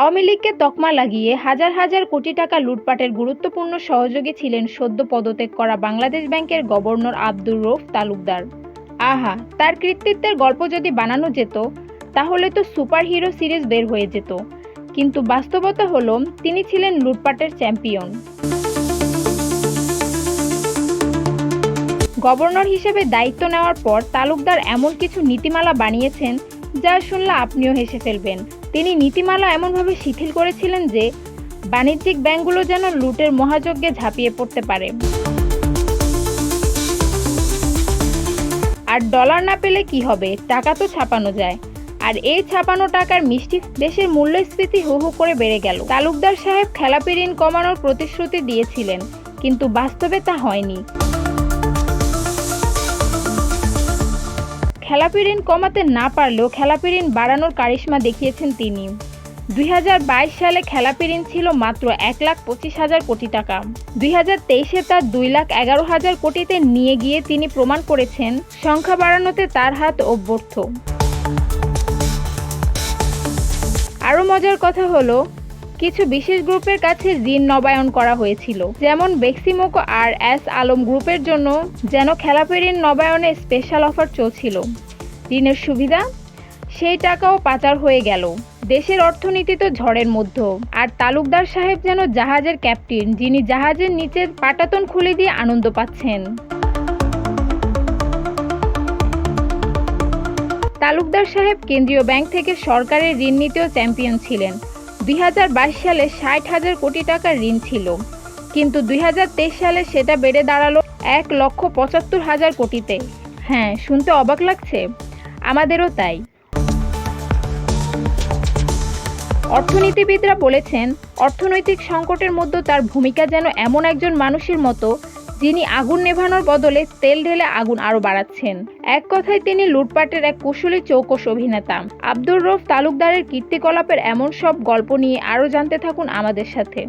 আওয়ামী লীগকে তকমা লাগিয়ে হাজার হাজার কোটি টাকা লুটপাটের গুরুত্বপূর্ণ সহযোগী ছিলেন সদ্য পদত্যাগ করা বাংলাদেশ ব্যাংকের গভর্নর আব্দুর রৌফ তালুকদার। আহা, তার কৃতিত্বের গল্প যদি বানানো যেত, তাহলে তো সুপারহিরো সিরিজ বের হয়ে যেত। কিন্তু বাস্তবতা হলো, তিনি ছিলেন লুটপাটের চ্যাম্পিয়ন। গভর্নর হিসেবে দায়িত্ব নেওয়ার পর তালুকদার এমন কিছু নীতিমালা বানিয়েছেন, যা শুনলে আপনিও হেসে ফেলবেন। তিনি নীতিমালা এমনভাবে শিথিল করেছিলেন যে, বাণিজ্যিক ব্যাংকগুলো যেন লুটের মহাযজ্ঞে ঝাঁপিয়ে পড়তে পারে। আর ডলার না পেলে কি হবে? টাকা তো ছাপানো যায়। আর এই ছাপানো টাকার মিষ্টি দেশের মূল্যস্ফীতি হু হু করে বেড়ে গেল। তালুকদার সাহেব খেলাপি ঋণ কমানোর প্রতিশ্রুতি দিয়েছিলেন, কিন্তু বাস্তবে তা হয়নি। খেলাপি ঋণ কমাতে না পারলেও খেলাপি ঋণ বাড়ানোর কারিশমা দেখিয়েছেন তিনি। দু হাজার বাইশ সালে খেলাপি ঋণ ছিল মাত্র এক লাখ পঁচিশ হাজার কোটি টাকা। দুই হাজার তেইশে তার দুই লাখ এগারো হাজার কোটিতে নিয়ে গিয়ে তিনি প্রমাণ করেছেন, সংখ্যা বাড়ানোতে তার হাত অভ্যর্থ আরও মজার কথা হলো কিছু বিশেষ গ্রুপের কাছে ঋণ নবায়ন করা হয়েছিল। যেমন বেক্সিমোকো আর এস আলম গ্রুপের জন্য যেন খেলাপি ঋণ নবায়নে স্পেশাল অফার চলছিল। ঋণের সুবিধা? সেই টাকাও পাচার হয়ে গেল। দেশের অর্থনীতি তো ঝড়ের মধ্যে। আর তালুকদার সাহেব যেন জাহাজের ক্যাপ্টেন যিনি জাহাজের নিচে পাটাতন খুলে দিয়ে আনন্দ পাচ্ছেন। তালুকদার সাহেব কেন্দ্রীয় ব্যাংক থেকে সরকারের ঋণ নিতেও চ্যাম্পিয়ন ছিলেন। দুই হাজার বাইশ সালে ষাট হাজার কোটি টাকার ঋণ ছিল। কিন্তু দুই হাজার তেইশ সালে সেটা বেড়ে দাঁড়াল এক লক্ষ পঁচাত্তর হাজার কোটিতে। হ্যাঁ শুনতে অবাক লাগছে? আমাদেরও তাই। অর্থনীতিবিদরা বলেছেন, অর্থনৈতিক সংকটের মধ্যে তার ভূমিকা যেন এমন একজন মানুষের মতো যিনি আগুন নেভানোর বদলে তেল ঢেলে আগুন আরও বাড়াচ্ছেন। এক কথায় তিনি লুটপাটের এক কুশলী চৌকস অভিনেতা। আব্দুর রফ তালুকদারের কীর্তিকলাপের এমন সব গল্প নিয়ে আরও জানতে থাকুন আমাদের সাথে।